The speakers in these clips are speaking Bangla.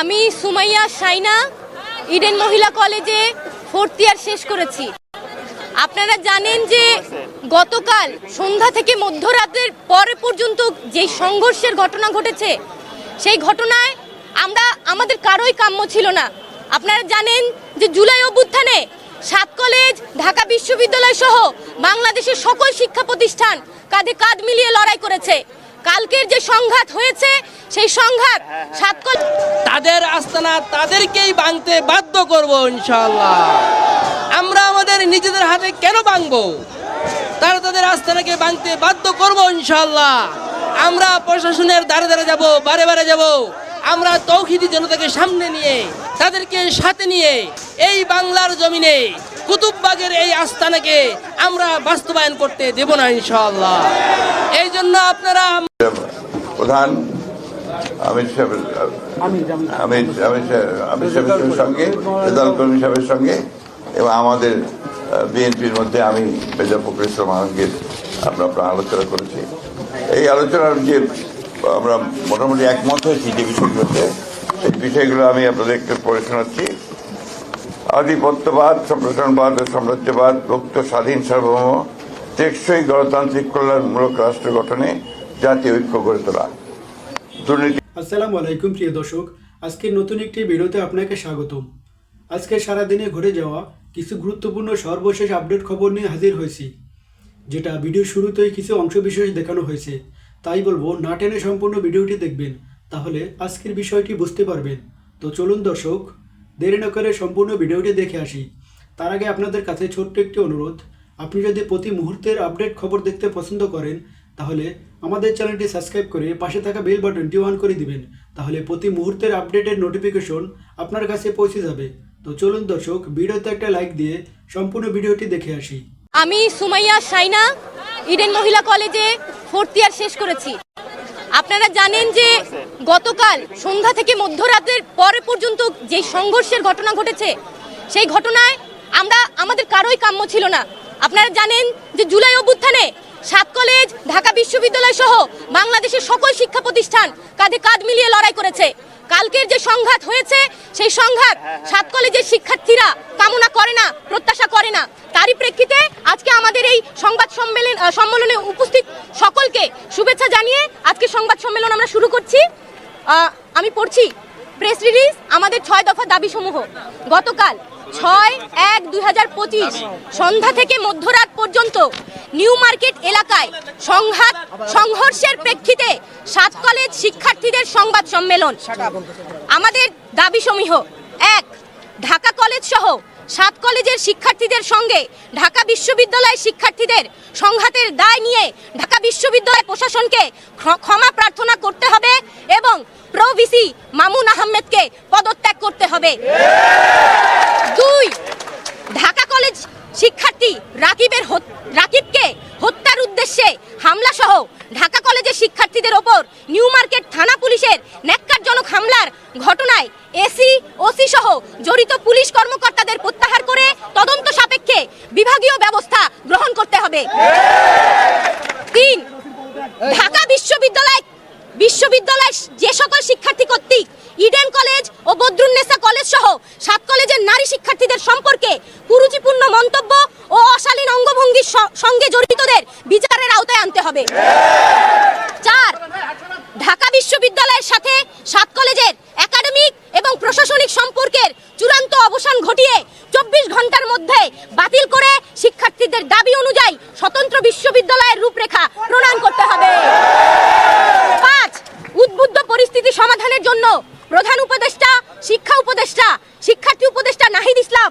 আমি সুমাইয়া সাইনা, ইডেন মহিলা কলেজে ফোর্থ ইয়ার শেষ করেছি। আপনারা জানেন যে গতকাল সন্ধ্যা থেকে মধ্যরাতের পরে পর্যন্ত যে সংঘর্ষের ঘটনা ঘটেছে, সেই ঘটনায় আমরা, আমাদের কারোই কাম্য ছিল না। আপনারা জানেন যে জুলাই অভ্যুত্থানে সাত কলেজ, ঢাকা বিশ্ববিদ্যালয় সহ বাংলাদেশের সকল শিক্ষা প্রতিষ্ঠান কাঁধে কাঁধ মিলিয়ে লড়াই করেছে। কালকের যে সংঘাত হয়েছে সেই সংঘাত সাত তাদের আস্তানা তাদেরকেই ভাঙতে বাধ্য করব ইনশাল্লাহ আমরা আমাদের নিজেদের হাতে কেন ভাঙবো? তারা তাদের আস্তানাকে ভাঙতে বাধ্য করব ইনশাল্লাহ আমরা প্রশাসনের দ্বারে দ্বারে যাব বারে বারে যাব। আমরা তৌহিদি জনতাকে সামনে নিয়ে তাদেরকে সাথে নিয়ে এই বাংলার জমিনে কুতুববাগের এই আস্তানাকে আমরা বাস্তবায়ন করতে দেব না ইনশাল্লাহ এই জন্য আপনারা প্রধান আমির সাহেবের আমির সঙ্গে রেজাল কর্মী সাহেবের সঙ্গে এবং আমাদের বিএনপির মধ্যে আমি মেজর ফখরুল ইসলাম আলমগীর, আমরা আপনার আলোচনা করেছি। এই আলোচনার যে, আমরা মোটামুটি একমত হয়েছি যে বিষয়গুলোতে, সেই বিষয়গুলো আমি আপনাদেরকে পড়ে শোনাচ্ছি। আধিপত্যবাদ, সম্প্রসারণবাদ ও সাম্রাজ্যবাদ, মুক্ত, স্বাধীন, সার্বভৌম, টেকসই গণতান্ত্রিক কল্যাণমূলক রাষ্ট্র গঠনে জাতীয় ঐক্য গড়ে তোলা। দুর্নীতি আসসালামু আলাইকুম, প্রিয় দর্শক। আজকের নতুন একটি ভিডিওতে আপনাকে স্বাগতম। আজকে সারাদিনে ঘটে যাওয়া কিছু গুরুত্বপূর্ণ সর্বশেষ আপডেট খবর নিয়ে হাজির হয়েছি, যেটা ভিডিও শুরুতেই কিছু অংশ বিশেষ দেখানো হয়েছে। তাই বলব, না টেনে সম্পূর্ণ ভিডিওটি দেখবেন, তাহলে আজকের বিষয়টি বুঝতে পারবেন। তো চলুন দর্শক দেরি না করে সম্পূর্ণ ভিডিওটি দেখে আসি। তার আগে আপনাদের কাছে ছোট্ট একটি অনুরোধ। আপনি যদি প্রতি মুহূর্তের আপডেট খবর দেখতে পছন্দ করেন, তাহলে আমাদের চ্যানেলটি সাবস্ক্রাইব করে পাশে থাকা বেল বাটনটি অন করে দিবেন। তাহলে প্রতি মুহূর্তের আপডেটের নোটিফিকেশন আপনার কাছে পৌঁছে যাবে। তো চলুন দর্শক, ভিডিওতে একটা লাইক দিয়ে সম্পূর্ণ ভিডিওটি দেখে আসি। আমি সুমাইয়া সাইনা, ইডেন মহিলা কলেজে ফোর্থ ইয়ার শেষ করেছি। আপনারা জানেন যে গতকাল সন্ধ্যা থেকে মধ্যরাতের পরে পর্যন্ত যে সংঘর্ষের ঘটনা ঘটেছে, সেই ঘটনায় আমরা, আমাদের কারোই কাম্য ছিল না। আপনারা জানেন যে জুলাই অভ্যুত্থানে সাত কলেজ ঢাকা বিশ্ববিদ্যালয় সহ বাংলাদেশের সকল শিক্ষা প্রতিষ্ঠান কাঁধে কাঁধ মিলিয়ে লড়াই করেছে। কালকের যে সংঘাত হয়েছে সেই সংঘাত সাত কলেজের শিক্ষার্থীরা কামনা করে না প্রত্যাশা করে না। তারই প্রেক্ষিতে আজকে আমাদের এই সংবাদ সম্মেলন সম্মেলনে উপস্থিত সকলকে শুভেচ্ছা জানিয়ে আজকে সংবাদ সম্মেলন আমরা শুরু করছি। আমি পড়ছি প্রেস রিলিজ আমাদের ছয় দফা দাবিসমূহ। গতকাল ছয় এক দুই সন্ধ্যা থেকে মধ্যরাত পর্যন্ত নিউ মার্কেট এলাকায় সংঘাত, সংঘর্ষের প্রেক্ষিতে সাত কলেজ শিক্ষার্থীদের সংবাদ সম্মেলন। আমাদের দাবি সমূহ, এক, ঢাকা কলেজ সহ সাত কলেজের শিক্ষার্থীদের সঙ্গে ঢাকা বিশ্ববিদ্যালয়ের শিক্ষার্থীদের সংঘাতের দায় নিয়ে ঢাকা বিশ্ববিদ্যালয় প্রশাসনকে ক্ষ- ক্ষমা প্রার্থনা করতে হবে এবং প্রো ভিসি মামুন আহমেদকে পদত্যাগ করতে হবে। দুই, ঢাকা কলেজ শিক্ষার্থী রাকিবের রাকিবকে হত্যার উদ্দেশ্যে হামলা সহ ঢাকা কলেজের শিক্ষার্থীদের ওপর নিউ মার্কেট থানা পুলিশের ন্যাক্কারজনক হামলার ঘটনায় এসি, ওসি সহ জড়িত পুলিশ কর্মকর্তাদের প্রত্যাহার করে তদন্ত সাপেক্ষে বিভাগীয় ব্যবস্থা গ্রহণ করতে হবে। তিন, ঢাকা বিশ্ববিদ্যালয় বিশ্ববিদ্যালয়ের যে সকল শিক্ষার্থী কর্তৃক ইডেন কলেজ ও বদরুন্নেসা কলেজ সহ সাত কলেজের নারী শিক্ষার্থীদের সম্পর্কে কুরুচিপূর্ণ মন্তব্য ও অশালীন অঙ্গভঙ্গির সঙ্গে জড়িতদের বিচারের আওতায় আনতে হবে। চার, ঢাকা বিশ্ববিদ্যালয়ের সাথে সাত কলেজের একাডেমিক এবং প্রশাসনিক সম্পর্কের চূড়ান্ত অবসান ঘটিয়ে চব্বিশ ঘণ্টার মধ্যে বাতিল করে শিক্ষার্থীদের দাবি অনুযায়ী স্বতন্ত্র বিশ্ববিদ্যালয়ের রূপরেখা প্রণয়ন করতে হবে পাঁচ উদ্বুদ্ধ পরিস্থিতি সমাধানের জন্য প্রধান উপদেষ্টা শিক্ষা উপদেষ্টা শিক্ষার্থী উপদেষ্টা নাহিদ ইসলাম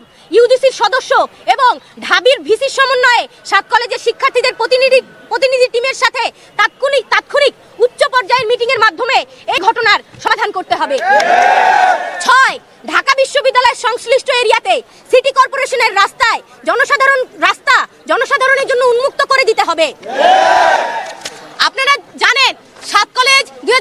সদস্য এবং ঢাবির ভিসির সমন্বয়ে সাত কলেজের শিক্ষার্থীদের প্রতিনিধি প্রতিনিধি টিমের সাথে তাৎক্ষণিক তাৎক্ষণিক উচ্চ পর্যায়ের মিটিংয়ের মাধ্যমে এই ঘটনার সমাধান করতে হবে ছয় ঢাকা বিশ্ববিদ্যালয়ের সংশ্লিষ্ট এরিয়াতে সিটি কর্পোরেশনের রাস্তায় জনসাধারণ রাস্তা জনসাধারণের জন্য উন্মুক্ত করে দিতে হবে আপনারা জানেন সাত কলেজ দুই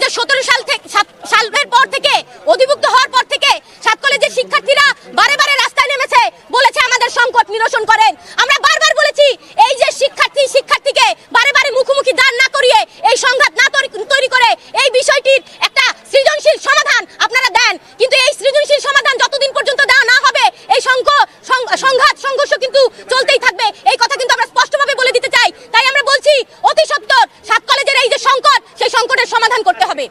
সাল থেকে সাত- সালের পর থেকে অধিভুক্ত হওয়ার পর থেকে সাত কলেজের শিক্ষার্থীরা বারে বারে রাস্তায় নেমেছে বলেছে আমাদের সংকট নিরসন করেন আমরা বারবার বলেছি এই যে শিক্ষার্থী শিক্ষার্থীকে বারে বারে মুখোমুখি দাঁড় না করিয়ে এই সংঘাত না তৈরি- তৈরি করে এই বিষয়টির একটা সৃজনশীল সমাধান আপনারা দেন কিন্তু কিন্তু এই সৃজনশীল সমাধান যতদিন পর্যন্ত দেওয়া না হবে এই সংঘ সং- সংঘাত সংঘর্ষ কিন্তু চলতেই থাকবে এই কথা কিন্তু আমরা স্পষ্টভাবে বলে দিতে চাই তাই আমরা বলছি অতি সত্বর সাত কলেজের এই যে সংকট সেই সংকটের সমাধান করতে হবে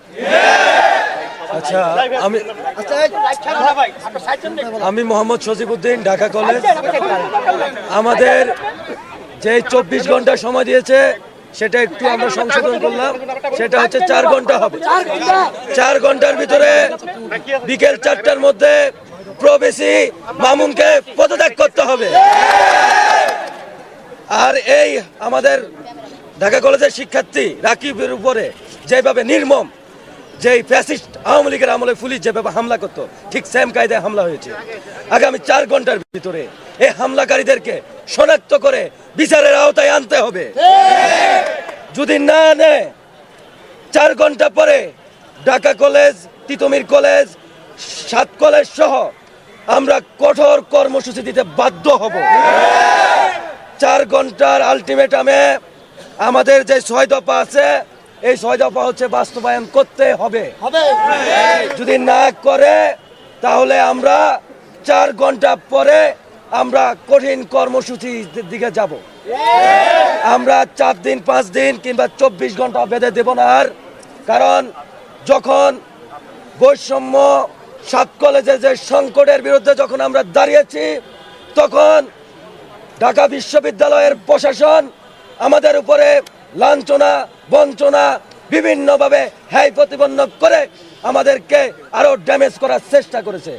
আচ্ছা আমি আমি মোহাম্মদ সজিবুদ্দিন ঢাকা কলেজ। আমাদের যে চব্বিশ ঘণ্টা সময় দিয়েছে, সেটা একটু আমরা সংশোধন করলাম। সেটা হচ্ছে চার ঘণ্টা হবে। চার ঘণ্টার ভিতরে বিকেল চারটার মধ্যে প্রবেশী মামুনকে পদত্যাগ করতে হবে। আর এই আমাদের ঢাকা কলেজের শিক্ষার্থী রাকিবের উপরে যেভাবে নির্মম যে ফ্যাসিস্ট আওয়ামী লীগের আমলে পুলিশ যেভাবে হামলা করতো, ঠিক সেম কায়দায় হামলা হয়েছে। আগামী চার ঘণ্টার ভিতরে এই হামলাকারীদেরকে শনাক্ত করে বিচারের আওতায় আনতে হবে। যদি না নেয়, চার ঘণ্টা পরে ঢাকা কলেজ, তিতমির কলেজ, সাত কলেজ সহ আমরা কঠোর কর্মসূচি দিতে বাধ্য হব। চার ঘণ্টার আলটিমেটামে আমাদের যে ছয় দফা আছে এই ছয় দফা হচ্ছে বাস্তবায়ন করতে হবে। যদি না করে তাহলে আমরা চার ঘণ্টা পরে আমরা কঠিন কর্মসূচির দিকে যাব। আমরা চার দিন পাঁচ দিন কিংবা চব্বিশ ঘণ্টা বেঁধে দেব না আর। কারণ যখন বৈষম্য সাত কলেজে যে সংকটের বিরুদ্ধে যখন আমরা দাঁড়িয়েছি তখন ঢাকা বিশ্ববিদ্যালয়ের প্রশাসন আমাদের উপরে লাঞ্ছনা, বঞ্চনা বিভিন্নভাবে হ্যায় প্রতিপন্ন করে আমাদেরকে আরও ড্যামেজ করার চেষ্টা করেছে।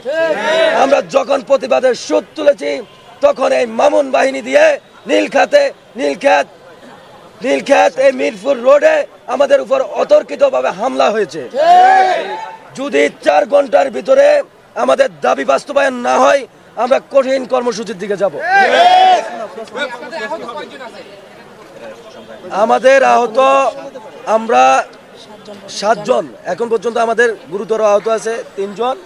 আমরা যখন প্রতিবাদের সুদ তুলেছি, তখন এই মামুন বাহিনী দিয়ে নীলখাতে নীলখ্যাত নীলখ্যাত এই মিরপুর রোডে আমাদের উপর অতর্কিতভাবে হামলা হয়েছে। যদি চার ঘণ্টার ভিতরে আমাদের দাবি বাস্তবায়ন না হয়, আমরা কঠিন কর্মসূচির দিকে যাব। আমাদের আহত আমরা সাতজন। এখন পর্যন্ত আমাদের গুরুতর আহত আছে তিনজন।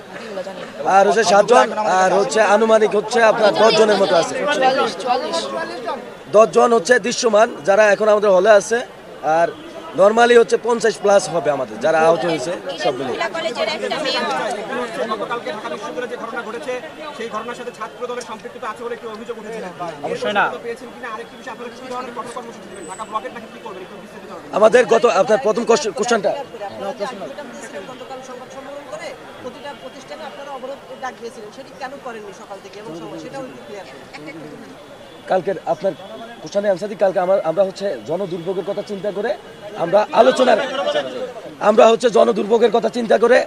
আর হচ্ছে সাতজন আর হচ্ছে আনুমানিক হচ্ছে আপনার দশজনের মতো আছে। দশজন হচ্ছে দৃশ্যমান যারা এখন আমাদের হলে আছে। আর নর্মালি হচ্ছে পঞ্চাশ প্লাস হবে আমাদের যারা আহত হয়েছে সব মিলিয়ে। গতকালকে ঢাকা বিশ্ববিদ্যালয়ে যে ঘটনা ঘটেছে সেই ঘটনার সাথে ছাত্র দলের সম্পৃক্ততা আছে বলে একটি অভিযোগ উঠেছিল অবশ্যই না। পেয়েছেন কিনা? আরেকটি বিষয় আপনারা কি ধরনের কঠোর কর্মসূচি দেবেন। ঢাকা ব্লকের নাকি কি করবেন? একটু বিস্তারিত হবে আমাদের গত আপনার প্রথম কোশ্চেনটা। গতকাল সংবাদ সম্মেলন করে প্রতিটা প্রতিষ্ঠানে আপনারা অবরোধ ডাক দিয়েছিলেন সেটি কেন করেননি সকাল থেকে এবং সেটাও ক্লিয়ার কালকের আপনার অ্যান্সার দিই কালকে আমরা আমরা হচ্ছে জনদুর্ভোগের কথা চিন্তা করে আমরা আলোচনার আমরা হচ্ছে জনদুর্ভোগের কথা চিন্তা করে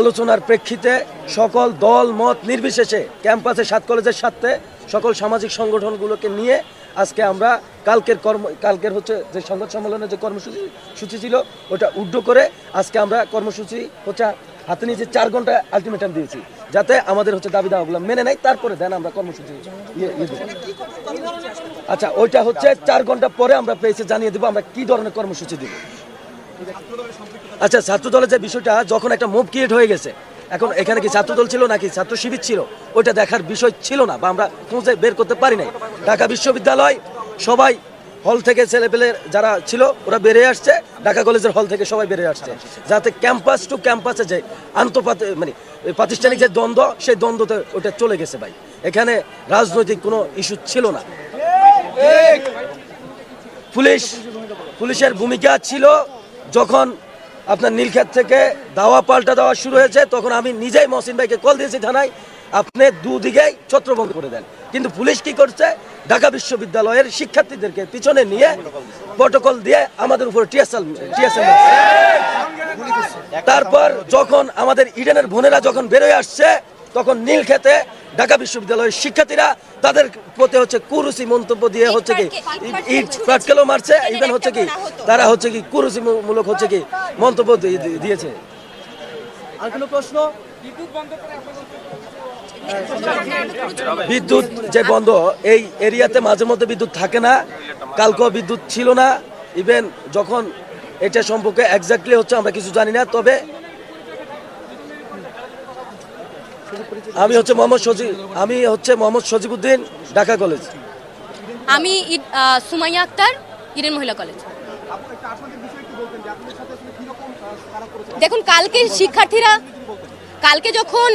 আলোচনার প্রেক্ষিতে সকল দল, মত নির্বিশেষে ক্যাম্পাসে, সাত কলেজের সাথে সকল সামাজিক সংগঠনগুলোকে নিয়ে আজকে আমরা কালকের কর্ম কালকের হচ্ছে যে সংবাদ সম্মেলনের যে কর্মসূচি সূচি ছিল, ওটা উড্ড করে আজকে আমরা কর্মসূচি হচ্ছে হাতে নিয়েছি চার ঘণ্টা আলটিমেটাম দিয়েছি। যাতে আমাদের হচ্ছে দাবি দাওয়াগুলো মেনে নেয়, তারপরে দেন আমরা কর্মসূচি ইয়ে ইয়ে। আচ্ছা ওইটা হচ্ছে চার ঘণ্টা পরে আমরা পেয়েছে, জানিয়ে দেবো আমরা কি ধরনের কর্মসূচি দিব। আচ্ছা ছাত্র দলের যে বিষয়টা, যখন একটা মুভ ক্রিয়েট হয়ে গেছে, এখন এখানে কি ছাত্র দল ছিল নাকি ছাত্র শিবির ছিল? ওইটা দেখার বিষয় ছিল না, বা আমরা খুঁজে বের করতে পারি নাই। ঢাকা বিশ্ববিদ্যালয় সবাই হল থেকে ছেলেপেলে যারা ছিল, ওরা বেরিয়ে আসছে। ঢাকা কলেজের হল থেকে সবাই বেরিয়ে আসছে। যাতে ক্যাম্পাস টু ক্যাম্পাসে যে আন্তপাত মানে প্রাতিষ্ঠানিক যে দ্বন্দ্ব, সেই দ্বন্দ্বতে ওটা চলে গেছে ভাই। এখানে রাজনৈতিক কোনো ইস্যু ছিল না। পুলিশ, পুলিশের ভূমিকা ছিল যখন আপনার নীলক্ষেত থেকে দাওয়া পাল্টা দেওয়া শুরু হয়েছে, তখন আমি নিজেই মহসিন ভাইকে কল দিয়েছি থানায়, আপনি দুদিকেই ছত্রভঙ্গ করে দেন। কিন্তু পুলিশ কি করছে? ঢাকা বিশ্ববিদ্যালয়ের শিক্ষার্থীদেরকে পিছনে নিয়ে প্রটোকল দিয়ে আমাদের উপর টিএসএল টিএসএল তারপর যখন আমাদের ইডেনের বোনেরা যখন বেরোয় আসছে তখন নীল খেতে ঢাকা বিশ্ববিদ্যালয়ের শিক্ষার্থীরা তাদের প্রতি হচ্ছে কুরুচি মন্তব্য দিয়ে হচ্ছে কি ইট মারছে ইভেন হচ্ছে কি তারা হচ্ছে কি কুরুচি মূ- মূলক হচ্ছে কি মন্তব্য দিয়ে- দিয়ে- দিয়েছে। আর কোনো প্রশ্ন? বিদ্যুৎ যে বন্ধ এই এরিয়াতে মাঝে মধ্যে বিদ্যুৎ থাকে না কালকেও বিদ্যুৎ ছিল না ইভেন যখন এটা সম্পর্কে এক্স্যাক্টলি হচ্ছে আমরা কিছু জানি না তবে আমি হচ্ছে মোহাম্মদ সজিব আমি হচ্ছে মোহাম্মদ সজিবুদ্দিন ঢাকা কলেজ। আমি সুমাইয়া আক্তার ইডেন মহিলা কলেজ। দেখুন কালকে শিক্ষার্থীরা কালকে যখন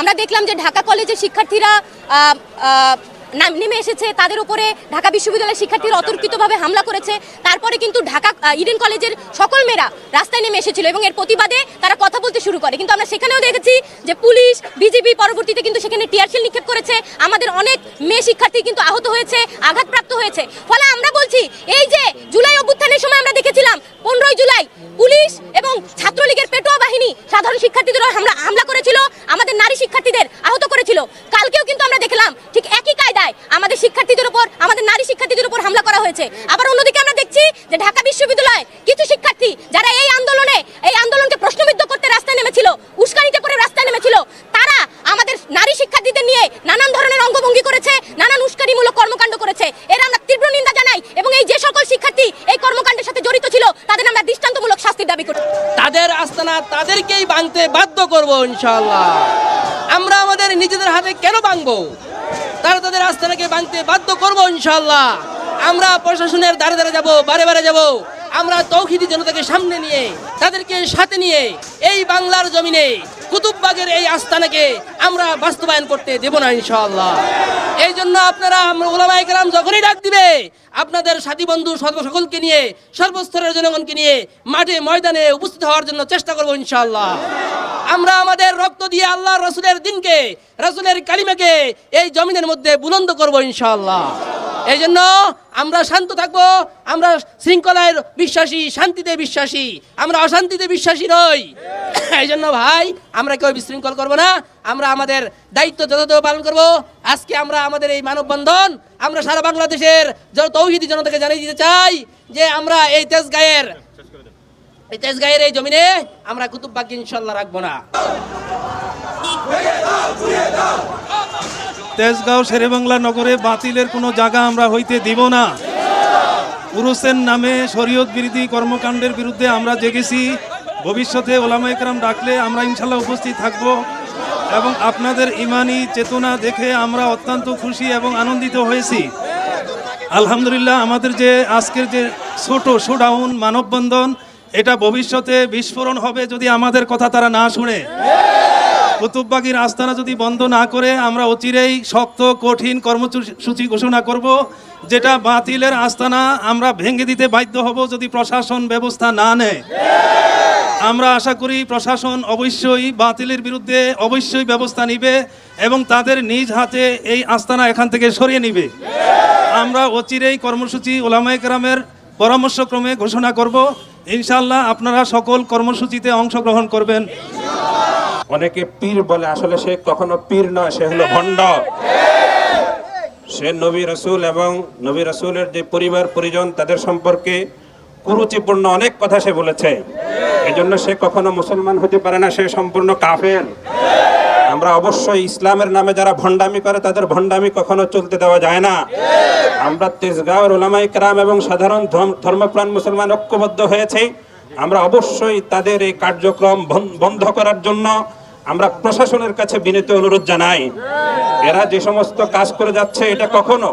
আমরা দেখলাম যে ঢাকা কলেজের শিক্ষার্থীরা নেমে এসেছে, তাদের উপরে ঢাকা বিশ্ববিদ্যালয়ের শিক্ষার্থীরা অতর্কিতভাবে হামলা করেছে। তারপরে কিন্তু ঢাকা ইডেন কলেজের সকল মেয়েরা রাস্তায় নেমে এসেছিল এবং এর প্রতিবাদে তারা কথা বলতে শুরু করে। কিন্তু আমরা সেখানেও দেখেছি যে পুলিশ, বিজিবি পরবর্তীতে কিন্তু সেখানে টিয়ারশেল নিক্ষেপ করেছে। আমাদের অনেক মেয়ে শিক্ষার্থী কিন্তু আহত হয়েছে, আঘাতপ্রাপ্ত হয়েছে। ফলে আমরা বলছি, এই যে জুলাই অভ্যুত্থানের সময় আমরা দেখেছিলাম, পনেরোই জুলাই পুলিশ এবং ছাত্রলীগের পেটোয়া বাহিনী সাধারণ শিক্ষার্থীদের হামলা হামলা করেছিল, আমাদের নারী শিক্ষার্থীদের আহত করেছিল। কালকেও কিন্তু আমরা দেখলাম, ঠিক একই কায়দায় আমাদের শিক্ষার্থীদের উপর, আমাদের নারী শিক্ষার্থীদের উপর হামলা করা হয়েছে। আবার অন্যদিকে আমরা দেখছি যে ঢাকা বিশ্ববিদ্যালয় কিছু শিক্ষার্থী, যারা এই আন্দোলনে, এই আন্দোলনকে প্রশ্নবিদ্ধ করতে রাস্তায় নেমেছিল, উস্কানিতে পড়ে রাস্তায় নেমেছিল। তারা আমাদের নারী শিক্ষার্থীদের নিয়ে নানান ধরনের অঙ্গভঙ্গি করেছে, নানান উস্কানিমূলক কর্মকাণ্ড করেছে। এর আমরা তীব্র নিন্দা জানাই এবং এই যে সকল শিক্ষার্থী এই কর্মকাণ্ডের সাথে জড়িত ছিল, তাদের আমরা দৃষ্টান্তমূলক শাস্তির দাবি করি। তাদের আস্তানা তাদেরকেই ভাঙতে বাধ্য করব ইনশাল্লাহ আমরা আমাদের নিজেদের হাতে কেন ভাঙবো? তারা তাদের আস্তানাকে ভাঙতে বাধ্য করব ইনশাল্লাহ আমরা প্রশাসনের দ্বারে দ্বারে যাব, বারে বারে যাব। আমরা তৌহিদি জনতাকে সামনে নিয়ে, তাদেরকে সাথে নিয়ে এই বাংলার জমিনে, কুতুববাগের এই আস্তানাকে আমরা বাস্তবায়ন করতে দেব না ইনশাআল্লাহ। এই জন্য আপনারা আমরা ওলামায়ে কেরাম যখনই ডাক দিবে, আপনাদের সাথী বন্ধু, সর্ব সকলকে নিয়ে, সর্বস্তরের জনগণকে নিয়ে মাঠে, ময়দানে উপস্থিত হওয়ার জন্য চেষ্টা করব ইনশাআল্লাহ। আমরা আমাদের রক্ত দিয়ে আল্লাহ রসুলের দিনকে, রসুলের কালিমাকে এই জমিনের মধ্যে বুলন্দ করব ইনশাআল্লাহ। এই জন্য আমরা শান্ত থাকব, আমরা শৃঙ্খলায় বিশ্বাসী, শান্তিতে বিশ্বাসী, আমরা অশান্তিতে বিশ্বাসী নই। এই জন্য ভাই, আমরা কেউ বিশৃঙ্খল করব না, আমরা আমাদের দায়িত্ব যথাযথ পালন করব। আজকে আমরা আমাদের এই মানববন্ধন, আমরা সারা বাংলাদেশের তৌহিদি জনতাকে জানিয়ে দিতে চাই যে আমরা এই তেজগাঁয়ের এই তেজগাঁয়ের এই জমিনে আমরা কুতুববাগ ইনশাল্লাহ রাখব না। তেজগাঁও শেরেবাংলা নগরে বাতিলের কোনো জায়গা আমরা হইতে দিব না। পুরুষের নামে শরীয়ত বিরোধী কর্মকাণ্ডের বিরুদ্ধে আমরা জেগেছি। ভবিষ্যতে ওলামা একরাম ডাকলে আমরা ইনশাল্লাহ উপস্থিত থাকব এবং আপনাদের ইমানি চেতনা দেখে আমরা অত্যন্ত খুশি এবং আনন্দিত হয়েছি। আলহামদুলিল্লাহ আমাদের যে আজকের যে ছোট শোডাউন মানববন্ধন, এটা ভবিষ্যতে বিস্ফোরণ হবে যদি আমাদের কথা তারা না শুনে। কুতুববাগির আস্তানা যদি বন্ধ না করে, আমরা অচিরেই শক্ত, কঠিন কর্মসূচি ঘোষণা করব, যেটা বাতিলের আস্তানা আমরা ভেঙে দিতে বাধ্য হব যদি প্রশাসন ব্যবস্থা না নেয়। আমরা আশা করি প্রশাসন অবশ্যই বাতিলের বিরুদ্ধে অবশ্যই ব্যবস্থা নিবে এবং তাদের নিজ হাতে এই আস্তানা এখান থেকে সরিয়ে নিবে। আমরা অচিরেই কর্মসূচি ওলামায়ে কেরামের পরামর্শক্রমে ঘোষণা করব। ইনশাল্লাহ আপনারা সকল কর্মসূচিতে অংশগ্রহণ করবেন। অনেকে পীর বলে, আসলে সে কখনো পীর নয়, সে হলো ভণ্ড। সে নবী রসুল এবং নবী রসুলের যে পরিবার, পরিজন, তাদের সম্পর্কে কুরুচিপূর্ণ অনেক কথা সে বলেছে। এজন্য সে কখনো মুসলমান হতে পারে না, সে সম্পূর্ণ কাফের। আমরা অবশ্যই ইসলামের নামে যারা ভণ্ডামি করে, তাদের ভণ্ডামি কখনো চলতে দেওয়া যায় না। আমরা তেজগাঁওয়ের ওলামাই কেরাম এবং সাধারণ ধর্ম- ধর্মপ্রাণ মুসলমান ঐক্যবদ্ধ হয়েছে। আমরা অবশ্যই তাদের এই কার্যক্রম বন্ধ করার জন্য আমরা প্রশাসনের কাছে বিনীত অনুরোধ জানাই। এরা যে সমস্ত কাজ করে যাচ্ছে, এটা কখনো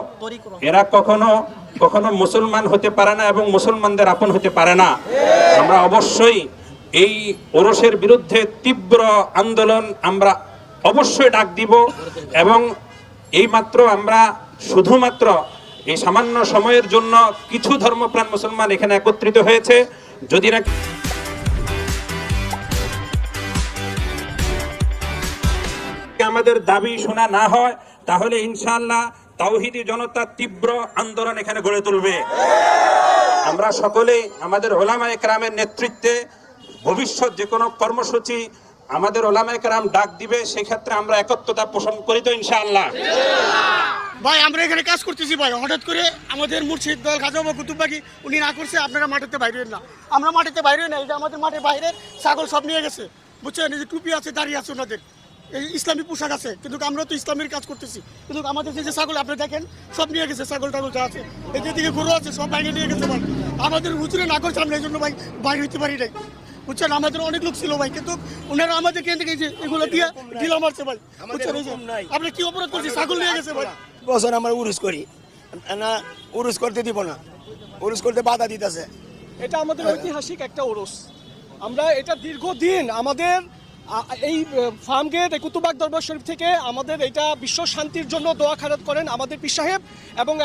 এরা কখনো কখনো মুসলমান হতে পারে না এবং মুসলমানদের আপন হতে পারে না। আমরা অবশ্যই এই ওরসের বিরুদ্ধে তীব্র আন্দোলন আমরা অবশ্যই ডাক দিব এবং এইমাত্র আমরা শুধুমাত্র এই সামান্য সময়ের জন্য কিছু ধর্মপ্রাণ মুসলমান এখানে একত্রিত হয়েছে। যদি না আমাদের দাবি শোনা না হয়, তাহলে ইনশাআল্লাহ তাওহিদি জনতা তীব্র আন্দোলন এখানে গড়ে তুলবে। আমরা সকলেই আমাদের ওলামা একরামের নেতৃত্বে ভবিষ্যৎ যে কোনো কর্মসূচি আমাদের ওলামা একরাম ডাক দিবে, সেক্ষেত্রে আমরা একত্রতা পোষণ করি তো ইনশাআল্লাহ। ভাই আমরা এখানে কাজ করতেছি ভাই। হঠাৎ করে আমাদের মুর্শিদ দল খাজা বা কুতুববাগি উনি না করছে আপনারা মাঠেতে বাইরে না। আমরা মাঠেতে বাইরে না এই যে আমাদের মাঠের বাইরের ছাগল সব নিয়ে গেছে। বুঝছেন? এই যে টুপি আছে দাঁড়িয়ে আছে ওনাদের। এই ইসলামী পোশাক আছে। কিন্তু আমরা তো ইসলামের কাজ করতেছি। কিন্তু আমাদের যে যে ছাগল আপনি দেখেন সব নিয়ে গেছে ছাগল টাগল যা আছে। এই যে দিকে গরু আছে সব বাইরে নিয়ে গেছে ভাই। আমাদের হুজুরে না করছে আমরা এই জন্য ভাই বাইরে হইতে পারি নাই। বুঝছেন? আমাদের অনেক লোক ছিল ভাই কিন্তু ওনারা আমাদের কেন থেকে এগুলো দিয়ে ঢিলা মারছে ভাই। বুঝছেন? আপনি কি অপরাধ করছি ছাগল নিয়ে গেছে ভাই। বছর আমরা উরুস করি। না উরুস করতে দিব না। উরুস করতে বাধা দিতেছে। এটা আমাদের ঐতিহাসিক একটা ওরস আমরা এটা দীর্ঘদিন আমাদের এই ফার্ম গেট কুতুবাগ দরবার শরীফ থেকে আমাদের এটা বিশ্ব শান্তির জন্য দোয়া খারাত করেন আমাদের পীর সাহেব এবং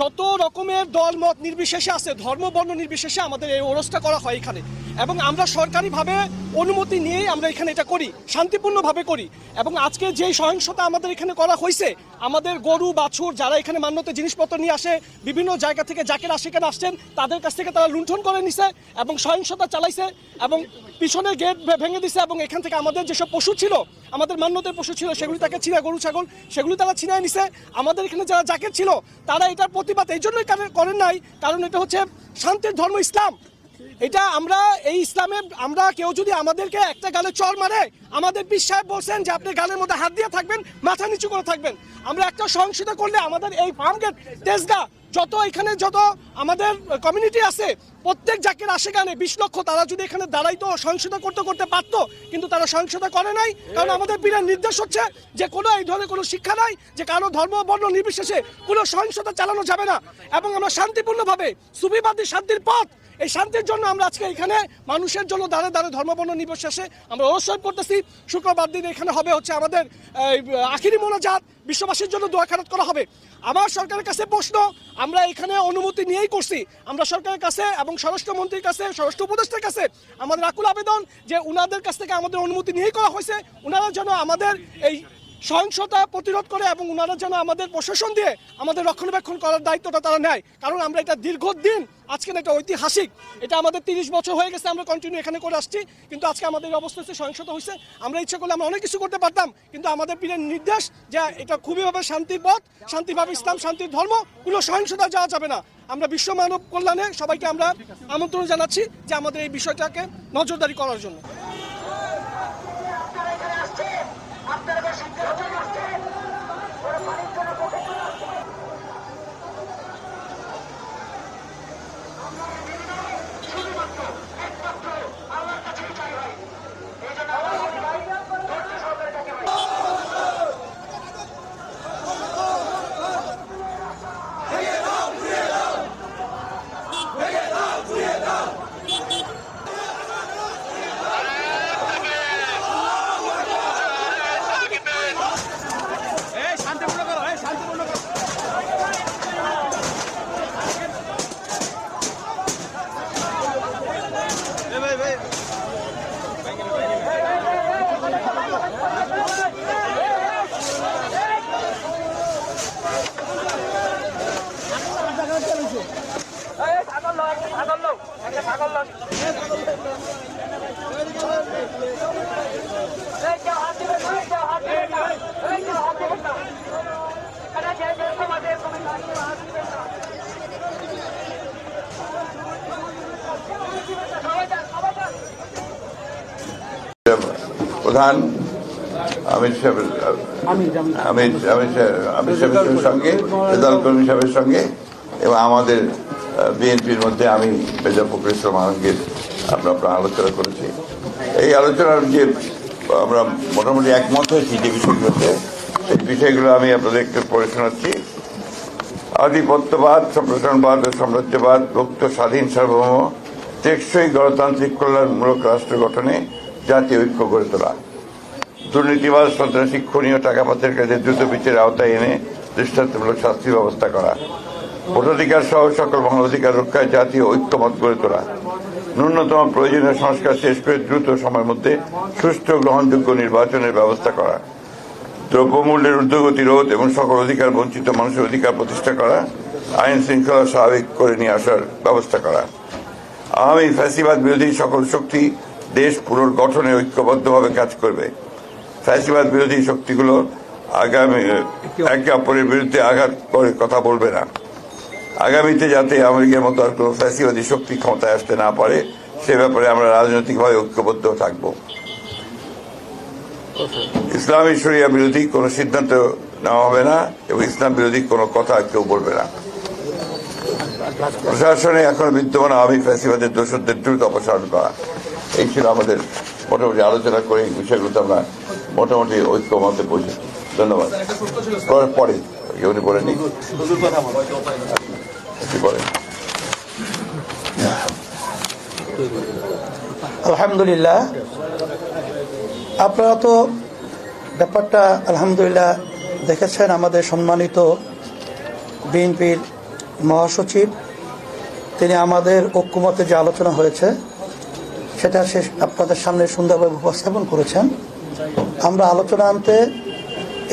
যত রকমের দল মত নির্বিশেষে আছে, ধর্ম বর্ণ নির্বিশেষে আমাদের এই ওরসটা করা হয় এখানে। এবং আমরা সরকারিভাবে অনুমতি নিয়েই আমরা এখানে এটা করি, শান্তিপূর্ণভাবে করি। এবং আজকে যে সহিংসতা আমাদের এখানে করা হয়েছে আমাদের গরু, বাছুর যারা এখানে মান্যতে জিনিসপত্র নিয়ে আসে, বিভিন্ন জায়গা থেকে যাকে আশিকান আসছেন, তাদের কাছ থেকে তারা লুণ্ঠন করে নিছে এবং সহিংসতা চালাইছে এবং পিছনে গেট ভেঙে দিছে এবং এখান থেকে আমাদের যেসব পশু ছিল, আমাদের মান্যতের পশু ছিল, সেগুলি তাকে ছিনা গরু, ছাগল, সেগুলি তারা ছিনায় নিছে। আমাদের এখানে যারা জাকের ছিল, তারা এটার প্রতিবাদ এই জন্যই কারে- করেন নাই, কারণ এটা হচ্ছে শান্তির ধর্ম ইসলাম। এটা আমরা এই ইসলামে, আমরা কেউ যদি আমাদেরকে একটা গালে চর মারে, আমাদের পীর সাহেব বলছেন যে আপনি গালের মধ্যে হাত দিয়ে থাকবেন, মাথা নিচু করে থাকবেন। আমরা একটা সহিংসতা করলে আমাদের এই ফার্ম গেট তেজগা, যত এখানে যত আমাদের কমিউনিটি আছে, প্রত্যেক জাকের আসে গানে বিশ লক্ষ, তারা যদি এখানে দাঁড়াইতো, সহিংসতা করতে করতে পারতো, কিন্তু তারা সহিংসতা করে নাই। কারণ আমাদের বিরাট নির্দেশ হচ্ছে যে কোনো এই ধরনের কোনো শিক্ষা নাই, যে কারও ধর্ম বর্ণ নির্বিশেষে কোনো সহিংসতা চালানো যাবে না। এবং আমরা শান্তিপূর্ণভাবে সুবিবাদী শান্তির পথ এই শান্তির জন্য আমরা আজকে এখানে, মানুষের জন্য দাঁড়ে দাঁড়ে ধর্মবর্ণ নির্বিশেষে আমরা অবশ্যই করতেছি। শুক্রবার দিন এখানে হবে হচ্ছে আমাদের আখিরি মোনাজাত। বিশ্ববাসীর জন্য দোয়া খারাত করা হবে। আমার সরকারের কাছে প্রশ্ন, আমরা এখানে অনুমতি নিয়েই করছি। আমরা সরকারের কাছে এবং স্বরাষ্ট্রমন্ত্রীর কাছে, স্বরাষ্ট্র উপদেষ্টার কাছে আমাদের আকুল আবেদন যে উনাদের কাছ থেকে আমাদের অনুমতি নিয়েই করা হয়েছে। উনারা যেন আমাদের এই সহিংসতা প্রতিরোধ করে এবং ওনারা যেন আমাদের প্রশাসন দিয়ে আমাদের রক্ষণাবেক্ষণ করার দায়িত্বটা তারা নেয়। কারণ আমরা এটা দীর্ঘদিন, আজকে এটা ঐতিহাসিক, এটা আমাদের তিরিশ বছর হয়ে গেছে, আমরা কন্টিনিউ এখানে করে আসছি। কিন্তু আজকে আমাদের অবস্থা হচ্ছে সহিংসতা হয়েছে আমরা ইচ্ছা করলে আমরা অনেক কিছু করতে পারতাম, কিন্তু আমাদের পীরের নির্দেশ যে এটা খুবইভাবে শান্তির পথ, শান্তিভাবে ইসলাম, শান্তির ধর্ম, কোনো সহিংসতা যাওয়া যাবে না। আমরা বিশ্ব মানব কল্যাণে সবাইকে আমরা আমন্ত্রণ জানাচ্ছি যে আমাদের এই বিষয়টাকে নজরদারি করার জন্য। প্রধান আমির সাহেবের আমির আমির। সাহেব আমির সাহেবের সঙ্গে রেজাল কর্মী সাহেবের সঙ্গে এবং আমাদের বিএনপির মধ্যে আমি মেজর ফখরুল আলমগীর আমরা আপনার আলোচনা করেছি। এই আলোচনার যে, আমরা মোটামুটি একমত হয়েছি যে বিষয়গুলোতে, সেই বিষয়গুলো আমি আপনাদেরকে পড়ে শোনাচ্ছি। আধিপত্যবাদ, সম্প্রসারণবাদ ও সাম্রাজ্যবাদ, মুক্ত, স্বাধীন, সার্বভৌম, টেকসই গণতান্ত্রিক কল্যাণমূলক রাষ্ট্র গঠনে জাতীয় ঐক্য গড়ে তোলা। দুর্নীতিবাদ সন্ত্রাসী খুনীয় টাকা পাচারের কাজে দ্রুত বিচারের আওতায় এনে দৃষ্টান্তমূলক শাস্তি ব্যবস্থা করা। ভোটাধিকার সহ সকল মানবাধিকার রক্ষায় জাতীয় ঐক্যমত গড়ে তোলা। ন্যূনতম প্রয়োজনীয় সংস্কার শেষ করে দ্রুত সময়ের মধ্যে সুষ্ঠু গ্রহণযোগ্য নির্বাচনের ব্যবস্থা করা। দ্রব্যমূল্যের ঊর্ধ্বগতি রোধ এবং সকল অধিকার বঞ্চিত মানুষের অধিকার প্রতিষ্ঠা করা। আইন শৃঙ্খলা স্বাভাবিক করে নিয়ে আসার ব্যবস্থা করা। আওয়ামী ফ্যাসিবাদ বিরোধী সকল শক্তি দেশ পুনর্গঠনে ঐক্যবদ্ধভাবে কাজ করবে। ফ্যাসিবাদ বিরোধী শক্তিগুলো আগামী, একে অপরের বিরুদ্ধে আঘাত করে কথা বলবে না। আগামীতে যাতে আমেরিকার মতো আর কোনো ফ্যাসিবাদী শক্তি ক্ষমতায় আসতে না পারে, সে ব্যাপারে আমরা রাজনৈতিকভাবে ঐক্যবদ্ধ থাকব। ইসলামী শরিয়া বিরোধী কোনো সিদ্ধান্ত নেওয়া হবে না এবং ইসলাম বিরোধী কোনো কথা কেউ বলবে না। প্রশাসনে এখন বিদ্যমান আওয়ামী ফ্যাসিবাদের দোষরদের দ্রুত অপসারণ করা। এই ছিল আমাদের মোটামুটি আলোচনা করে এই বিষয়গুলোতে আমরা মোটামুটি ঐক্যমতে পৌঁছেছি। ধন্যবাদ। পরে- উনি বলেনি বলেন আলহামদুলিল্লাহ। আপনারা তো ব্যাপারটা আলহামদুলিল্লাহ দেখেছেন, আমাদের সম্মানিত বিএনপির মহাসচিব। তিনি আমাদের ঐক্যমতে যে আলোচনা হয়েছে, সেটা সে আপনাদের সামনে সুন্দরভাবে উপস্থাপন করেছেন। আমরা আলোচনা আনতে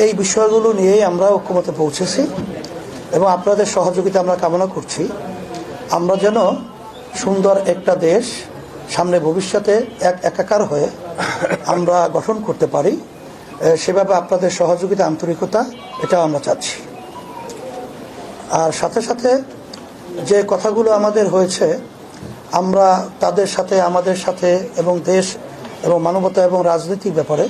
এই বিষয়গুলো নিয়েই আমরা ঐক্যমতে পৌঁছেছি এবং আপনাদের সহযোগিতা আমরা কামনা করছি। আমরা যেন সুন্দর একটা দেশ সামনে ভবিষ্যতে এক একাকার হয়ে আমরা গঠন করতে পারি সেভাবে আপনাদের সহযোগিতা, আন্তরিকতা এটাও আমরা চাচ্ছি। আর সাথে সাথে যে কথাগুলো আমাদের হয়েছে, আমরা তাদের সাথে, আমাদের সাথে এবং দেশ এবং মানবতা এবং রাজনৈতিক ব্যাপারে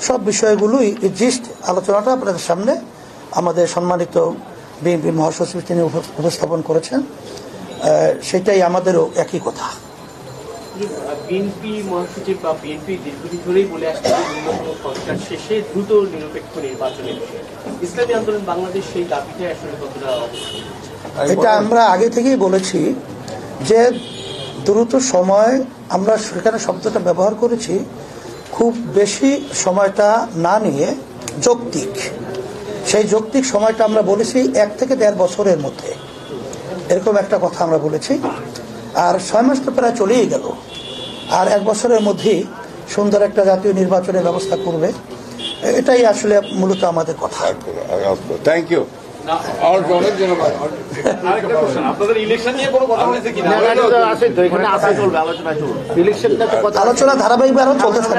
সব বিষয়গুলোই জিস্ট আলোচনাটা আপনাদের সামনে আমাদের সম্মানিত বিএনপি মহাসচিব তিনি উপস্থাপন করেছেন। সেটাই আমাদেরও একই কথা। বিএনপি মহাসচিব বা বিএনপি দীর্ঘদিন ধরেই বলে আসছে ন্যূনতম সরকার শেষে দ্রুত নিরপেক্ষ নির্বাচনের ইসলামী আন্দোলন বাংলাদেশ সেই দাবিটাই আসলে কতটা এটা আমরা আগে থেকেই বলেছি যে দ্রুত সময় আমরা সেখানে শব্দটা ব্যবহার করেছি। খুব বেশি সময়টা না নিয়ে যৌক্তিক। সেই যৌক্তিক সময়টা আমরা বলেছি এক থেকে দেড় বছরের মধ্যে। এরকম একটা কথা আমরা বলেছি। আর ছয় মাস তো প্রায় চলেই গেল। আর এক বছরের মধ্যেই সুন্দর একটা জাতীয় নির্বাচনের ব্যবস্থা করবে। এটাই আসলে মূলত আমাদের কথা। থ্যাংক ইউ আলোচনা ধারাবাহিকভাবে আরও চলতে থাকে